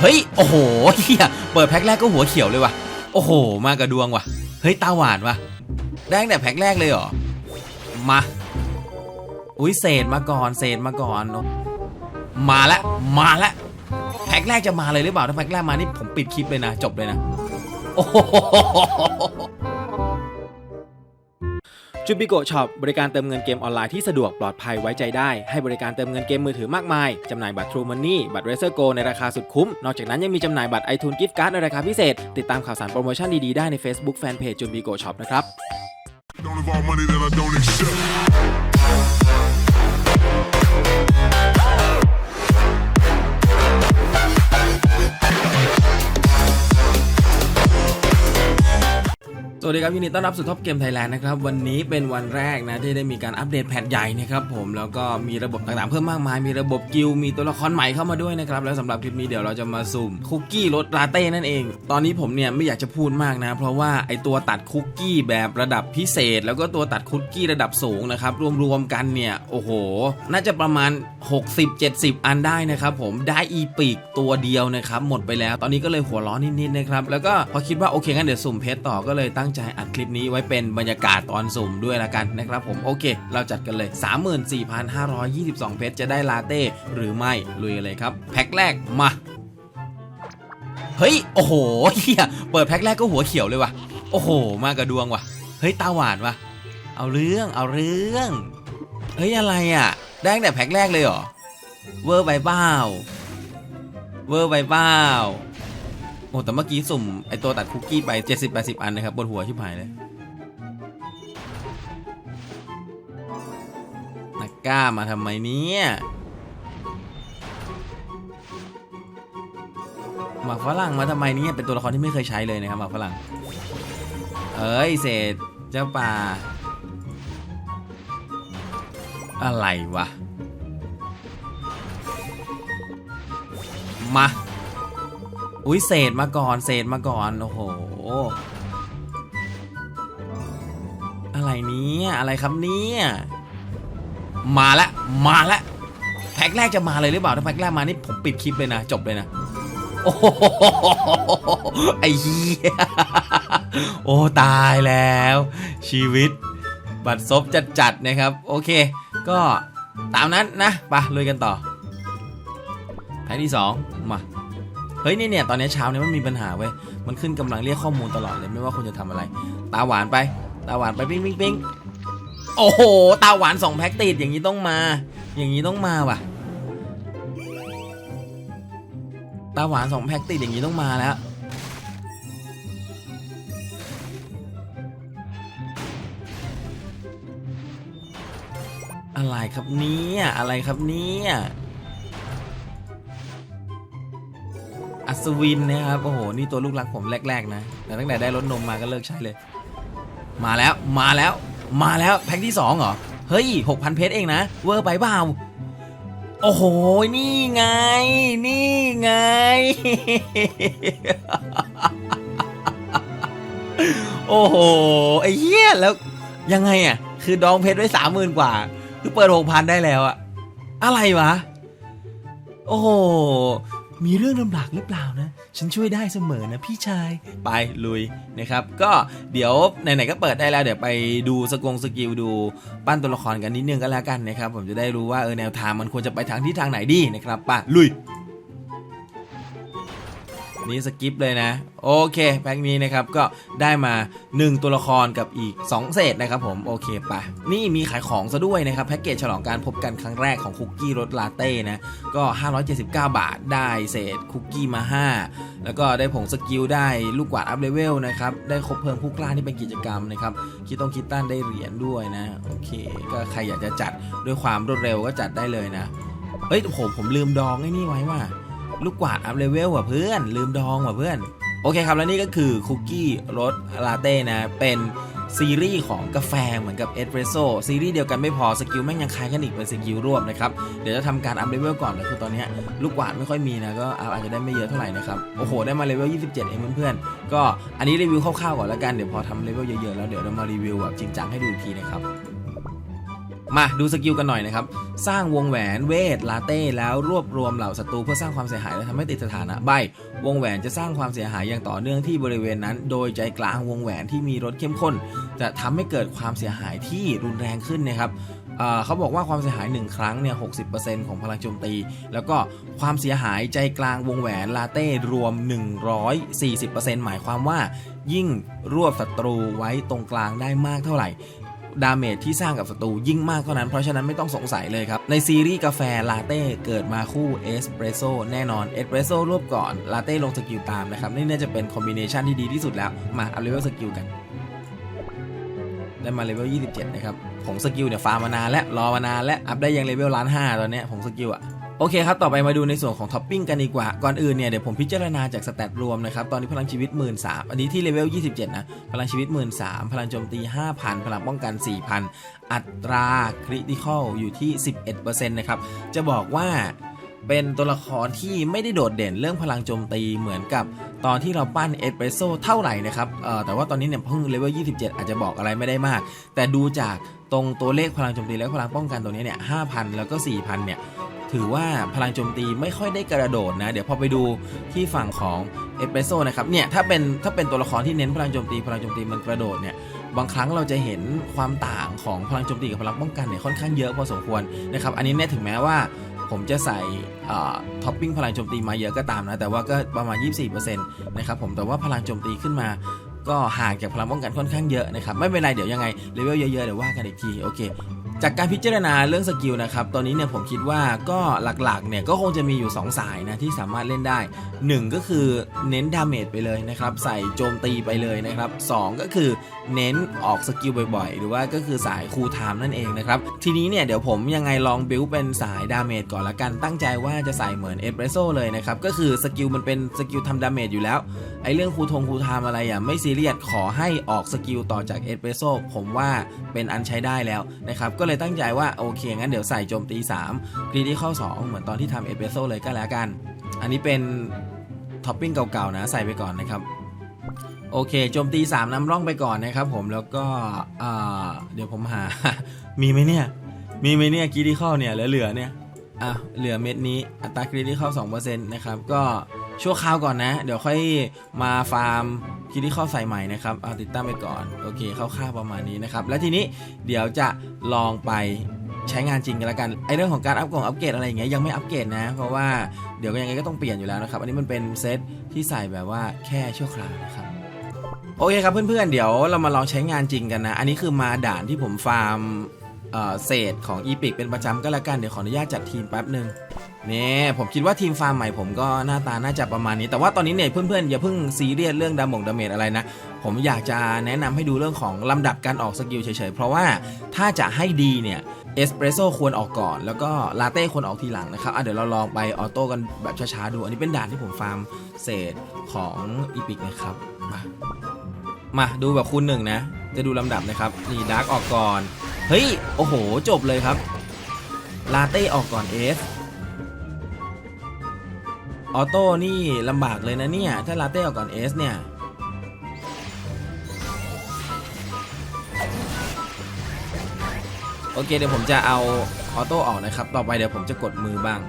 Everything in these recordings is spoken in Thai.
เฮ้ย โอ้โหเฮียเปิดแพ็คแรกก็หัวเขียวเลยว่ะ โอ้โห มากระดวงว่ะ เฮ้ย ตาหวานว่ะ ได้ตั้งแต่แพ็คแรกเลยเหรอ มา อุ้ยเศษมาก่อน เศษมาก่อน มาละ มาละ แพ็คแรกจะมาเลยหรือเปล่า ถ้าแพ็คแรกมานี่ผมปิดคลิปเลยนะ จบเลยนะ โอ้โห จูบิโกช็อปบริการเติมเงินเกมออนไลน์ที่สะดวกปลอดภัยไว้ใจได้ ให้บริการเติมเงินเกมมือถือมากมาย จำหน่ายบัตร True Money บัตร Razer Go ในราคาสุดคุ้ม นอกจากนั้นยังมีจำหน่ายบัตร iTunes Gift Card ในราคาพิเศษ ติดตามข่าวสารโปรโมชั่นดีๆ ได้ใน Facebook Fanpage จูบิโกช็อปนะครับ Don't involve money that I don't accept. วัสดีครับยินดีต้อนรับสู่ท็อปเกมไทยแลนด์นะครับวันนี้เป็นวันแรกนะที่ได้มีการอัปเดตแพทใหญ่นะครับผมแล้วก็มีระบบต่างๆเพิ่มมากมาย มีระบบกิลมีตัวละครใหม่เข้ามาด้วยนะครับแล้วสำหรับคลิปนี้เดี๋ยวเราจะมาสุ่มคุกกี้รสลาเต้นั่นเอง ตอนนี้ผมเนี่ยไม่อยากจะพูดมากนะ เพราะว่าไอตัวตัดคุกกี้แบบระดับพิเศษ แล้วก็ตัวตัดคุกกี้ระดับสูงนะครับรวมๆกันเนี่ยโอ้โห น่าจะประมาณ 60-70 อันได้นะครับผมได้อีปีกตัวเดียวนะครับหมดไปแล้ว ตอนนี้ก็เลยหัวร้อนนิดๆนะครับแล้วก็พอคิดว่าโอเคงั้นเดี๋ยวสุ่มเพชรต่อก็เลยตั้งใจอัดคลิปนี้ไว้เป็นบรรยากาศตอนสุ่มด้วยละกันนะครับผมโอเค เราจัดกันเลย 34,522 เพชรจะได้ลาเต้หรือไม่ลุยกันเลยครับ แพ็คแรกมาเฮ้ยโอ้โหเฮียเปิดแพ็คแรกก็หัวเขียวเลยว่ะโอ้โห มากระดวงว่ะเฮ้ยตาหวานว่ะเอาเรื่องเอาเรื่องเฮ้ยอะไรอะ ได้ตั้งแต่แพ็คแรกเลยเหรอเวอร์ไปเปล่าเวอร์ไปเปล่า โอ้แต่เมื่อกี้สุ่มไอตัวตัดคุกกี้ไป 70-80 อันนะครับบนหัวชิบหายเลยนักกล้ามาทำไมเนี่ยหมากฝรั่งมาทำไมเนี่ยเป็นตัวละครที่ไม่เคยใช้เลยนะครับหมากฝรั่ง เอ้ยเศษเจ้าป่า อะไรวะ มา อุ้ยเศษมาก่อนเศษมาก่อน โอ้โห อะไรเนี้อะไรครับเนี่ยมาละมาละแพ็คแรกจะมาเลยหรือเปล่าถ้าแพ็คแรกมานี่ผมปิดคลิปเลยนะจบเลยนะโอ้โหไอ้เหี้ยโอ้ตายแล้ว ชีวิต บัตรซบจัดๆนะครับ โอเค ก็ตามนั้นนะไปลุยกันต่อแพ็คที่สองมา เฮ้ยเนี่ยเนี่ยตอนนี้เช้าเนี่ยมันมีปัญหาเว้ย มันขึ้นกำลังเรียกข้อมูลตลอดเลยไม่ว่าคุณจะทำอะไร ตาหวานไป ตาหวานไปปิ้งปิ้งปิ้งโอ้โห ตาหวานสองแพ็คติดอย่างนี้ต้องมา อย่างนี้ต้องมาว่ะ ตาหวานสองแพ็คติดอย่างนี้ต้องมาแล้วอะไรครับเนี่ยอะไรครับเนี่ย อัศวินนะครับโอ้โหนี่ตัวลูกรักผมแรก ๆ นะแต่ตั้งแต่ได้รถนมมาก็เลิกใช้เลย มาแล้วมาแล้วมาแล้วแพ็คที่สองเหรอเฮ้ยหกพันเพชรเองนะเวอร์ไปเปล่าโอ้โห นี่ไง นี่ไง โอ้โห ไอ้เหี้ย แล้วยังไงอะ คือดองเพชรไว้สามหมื่นกว่า คือเปิดหกพันได้แล้วอะ อะไรวะ โอ้โห มีเรื่องลำบากหรือเปล่านะ ฉันช่วยได้เสมอนะพี่ชาย ไปลุยนะครับ ก็เดี๋ยวไหนๆก็เปิดได้แล้ว เดี๋ยวไปดูสกงสกิลดูปั้นตัวละครกันนิดนึงก็แล้วกันนะครับ ผมจะได้รู้ว่าเออแนวทางมันควรจะไปทางที่ทางไหนดีนะครับไป่ะลุย นี่สกิปเลยนะ โอเคแพ็คนี้นะครับก็ได้มา 1 ตัวละครกับอีก 2 เศษนะครับผมโอเคปะนี่มีขายของซะด้วยนะครับแพ็กเกจฉลองการพบกันครั้งแรกของคุกกี้รสลาเต้นะก็ 579 บาทได้เศษคุกกี้มา 5 แล้วก็ได้ผงสกิลได้ลูกกวาดอัพเลเวลนะครับได้ครบเพลิงผู้กล้าที่เป็นกิจกรรมนะครับคิดต้องคิดตั้นได้เหรียญด้วยนะโอเค ก็ใครอยากจะจัดด้วยความรวดเร็วก็จัดได้เลยนะเฮ้ยผมผมลืมดองไอ้นี่ไว้ว่า ลูกกวาดอัพเลเวลว่ะเพื่อน ลืมดองว่ะเพื่อน โอเคครับ แล้วนี่ก็คือคุกกี้รสลาเต้นะ เป็นซีรีส์ของกาแฟเหมือนกับเอสเปรสโซ่ซีรีส์เดียวกันไม่พอสกิลแม่งยังคล้ายกันอีกเป็นสกิลรวบนะครับ เดี๋ยวจะทำการอัพเลเวลก่อนแต่คือตอนนี้ลูกกวาดไม่ค่อยมีนะ ก็อัพอาจจะได้ไม่เยอะเท่าไหร่นะครับ โอ้โห ได้มาเลเวล 27 เองเพื่อนๆก็อันนี้รีวิวคร่าวๆก่อนแล้วกันเดี๋ยวพอทำเลเวลเยอะๆแล้วเดี๋ยวเรามารีวิวแบบจริงจังให้ดูอีกทีนะครับ มาดูสกิลกันหน่อยนะครับ สร้างวงแหวนเวทลาเต้แล้วรวบรวมเหล่าศัตรูเพื่อสร้างความเสียหายและทำให้ติดสถานะใบ วงแหวนจะสร้างความเสียหายอย่างต่อเนื่องที่บริเวณนั้น โดยใจกลางวงแหวนที่มีรสเข้มข้น จะทำให้เกิดความเสียหายที่รุนแรงขึ้นนะครับเเขาบอกว่าความเสียหาย 1 ครั้งเนี่ย60%ของพลังโจมตี แล้วก็ความเสียหายใจกลางวงแหวนลาเต้รวม 140%หมายความว่ายิ่งรวบศัตรูไว้ตรงกลางได้มากเท่าไหร่ ดาเมจที่สร้างกับศัตรูยิ่งมากเท่านั้น เพราะฉะนั้นไม่ต้องสงสัยเลยครับ ในซีรีส์กาแฟลาเต้เกิดมาคู่เอสเปรสโซ่แน่นอนเอสเปรสโซ่รวบก่อนลาเต้ลงสกิลตามนะครับนี่น่าจะเป็นคอมบิเนชันที่ดีที่สุดแล้วมาเอาเลเวลสกิลกันได้มาเลเวล 27 นะครับผงสกิลเนี่ยฟาร์มมานานและรอมานานและอัพได้ยังเลเวลล้านห้าตอนนี้ผงสกิลอะ โอเคครับ ต่อไปมาดูในส่วนของท็อปปิ้งกันดีกว่า ก่อนอื่นเนี่ยเดี๋ยวผมพิจารณาจากสแตทรวมนะครับ ตอนนี้พลังชีวิต 1 3ื่นอันนี้ที่เลเวล 27 นะ พลังชีวิต 1 3ื่นพลังโจมตี 5,000 พลังป้องกัน 4,000 อัตราคริติคอลอยู่ที่ 11%นะครับ จะบอกว่าเป็นตัวละครที่ไม่ได้โดดเด่นเรื่องพลังโจมตีเหมือนกับตอนที่เราปั้นเอสเปรสโซเท่าไหร่นะครับเอ่อแต่ว่าตอนนี้เนี่ยเพิ่งเลเวล 27 อาจจะบอกอะไรไม่ได้มาก แต่ดูจากตรงตัวเลขพลังโจมตีและพลังป้องกันตัวนี้เนี่ย 5,000 แล้วก็ 4,000 เนี่ย ถือว่าพลังโจมตีไม่ค่อยได้กระโดดนะ เดี๋ยวพอไปดูที่ฝั่งของเอสเปโซนะครับเนี่ยถ้าเป็นถ้าเป็นตัวละครที่เน้นพลังโจมตีพลังโจมตีมันกระโดดเนี่ยบางครั้งเราจะเห็นความต่างของพลังโจมตีกับพลังป้องกันเนี่ยค่อนข้างเยอะพอสมควรนะครับอันนี้เนี่ยถึงแม้ว่าผมจะใส่ท็อปปิ้งพลังโจมตีมาเยอะก็ตามนะแต่ว่าก็ประมาณ 24%นะครับผมแต่ว่าพลังโจมตีขึ้นมาก็ห่างจากพลังป้องกันค่อนข้างเยอะนะครับไม่เป็นไรเดี๋ยวยังไงเลเวลเยอะๆเดี๋ยวว่ากันอีกทีโอเค จากการพิจารณาเรื่องสกิลนะครับ ตอนนี้เนี่ยผมคิดว่าก็หลักๆเนี่ยก็คงจะมีอยู่ 2 สายนะที่สามารถเล่นได้ 1 ก็คือเน้นดาเมจไปเลยนะครับ ใส่โจมตีไปเลยนะครับ 2 ก็คือเน้นออกสกิลบ่อยๆ หรือว่าก็คือสายคูลไทม์นั่นเองนะครับ ทีนี้เนี่ยเดี๋ยวผมยังไงลองบิวเป็นสายดาเมจก่อนละกันตั้งใจว่าจะใส่เหมือนเอสเปรสโซ่เลยนะครับ ก็คือสกิลมันเป็นสกิลทำดาเมจอยู่แล้วไอเรื่องครูทงคูไทม์อะไรอะไม่ซีเรียสขอให้ออกสกิลต่อจากเอสเปรสโซ่ผมว่าเป็นอันใช้ได้แล้วนะครับก็เลยตั้งใจว่าโอเคงั้นเดี๋ยวใส่โจมตี3ครีดิคอล2เหมือนตอนที่ทำเอสเปรสโซ่เลยก็แล้วกัน อันนี้เป็นท็อปปิ้งเก่าๆนะใส่ไปก่อนนะครับโอเคโจมตี 3นำร่องไปก่อนนะครับผมแล้วก็เดี๋ยวผมหา มีไหมเนี่ย มีไหมเนี่ยครีดิคอลเนี่ยเหลือๆเนี่ยอะเหลือเม็ดนี้อัตราคริติคอล2%นะครับก็ ชั่วคราวก่อนนะ เดี๋ยวค่อยมาฟาร์มคริติคอใส่ใหม่นะครับเอาติดตั้งไปก่อนโอเคคร่าวๆประมาณนี้นะครับ และทีนี้เดี๋ยวจะลองไปใช้งานจริงกันแล้วกันไอเรื่องของการอัพกล่องอัปเกรดอะไรอย่างเงี้ยยังไม่อัปเกรดนะ เพราะว่าเดี๋ยวก็ยังไงก็ต้องเปลี่ยนอยู่แล้วนะครับ อันนี้มันเป็นเซตที่ใส่แบบว่าแค่ชั่วคราวนะครับโอเคครับเพื่อนๆเดี๋ยวเรามาลองใช้งานจริงกันนะ อันนี้คือมาด่านที่ผมฟาร์มเอ่อเศษของอีพิกเป็นประจำก็แล้วกันเดี๋ยวขออนุญาตจัดทีมแป๊บหนึ่ง นี่ผมคิดว่าทีมฟาร์มใหม่ผมก็หน้าตาน่าจะประมาณนี้ แต่ว่าตอนนี้เนี่ยเพื่อนๆอย่าเพิ่งซีเรียสเรื่องดาหมงดาเมจอะไรนะ ผมอยากจะแนะนำให้ดูเรื่องของลำดับการออกสกิลเฉยๆ เพราะว่าถ้าจะให้ดีเนี่ยเอสเปรสโซ่ควรออกก่อน แล้วก็ลาเต้ควรออกทีหลังนะครับอะเดี๋ยวเราลองไปออโต้กันแบบช้าๆดู อันนี้เป็นด่านที่ผมฟาร์มเศษของอีพิกนะครับ มามาดูแบบคูณหนึ่งนะ จะดูลำดับนะครับนี่ดาร์กออกก่อน เฮ้ย โอ้โห จบเลยครับ ลาเต้ออกก่อนเอส ออโต้นี่ลำบากเลยนะเนี่ย ถ้าลาเต้ออกก่อนเอสเนี่ย โอเคเดี๋ยวผมจะเอาออโต้ออกนะครับ ต่อไปเดี๋ยวผมจะกดมือบ้าง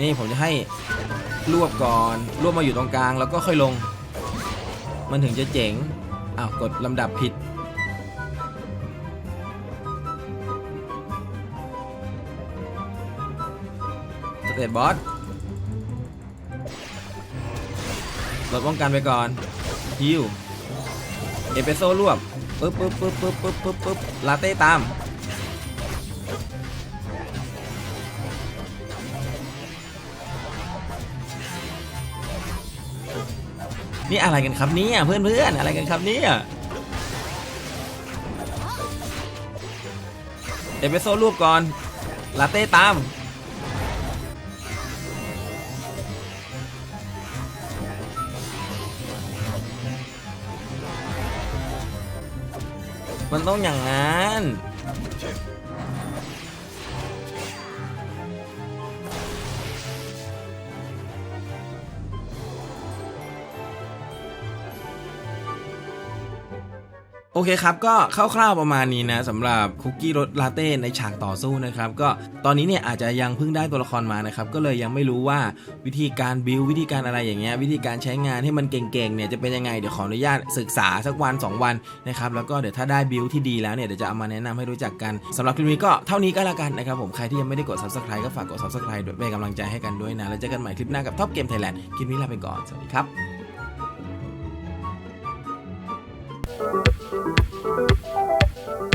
นี่ผมจะให้รวบก่อน รวบมาอยู่ตรงกลางแล้วก็ค่อยลง มันถึงจะเจ๋งอ้าวกดลำดับผิด สเตตบอสลดป้องกันไปก่อนฮิวเอเปโซรวบปึ๊บปึ๊บปึ๊บปึ๊บปึ๊บปึ๊บปึ๊บลาเต้ตาม นี่อะไรกันครับเนี่ยเพื่อนๆอะไรกันครับเนี่ยเอเปโซรูปก่อน ลาเต้ตาม มันต้องอย่างนั้น โอเคครับ ก็คร่าวๆประมาณนี้นะสำหรับคุกกี้รสลาเต้ในฉากต่อสู้นะครับ ก็ตอนนี้เนี่ยอาจจะยังเพิ่งได้ตัวละครมานะครับ ก็เลยยังไม่รู้ว่าวิธีการบิววิธีการอะไรอย่างเงี้ยวิธีการใช้งานให้มันเก่งๆเนี่ยจะเป็นยังไงเดี๋ยวขออนุญาตศึกษาสักวัน 2 วันนะครับแล้วก็เดี๋ยวถ้าได้บิวที่ดีแล้วเนี่ยเดี๋ยวจะเอามาแนะนำให้รู้จักกันสำหรับคลิปนี้ก็เท่านี้ก็แล้วกันนะครับผมใครที่ยังไม่ได้กด subscribe ก็ฝากกด subscribe ด้วยเป็นกำลังใจให้กันด้วยนะแล้วเจอกันใหม่คลิปหน้ากับ Top Game Thailand คลิปนี้ลาไปก่อนสวัสดีครับ thank you.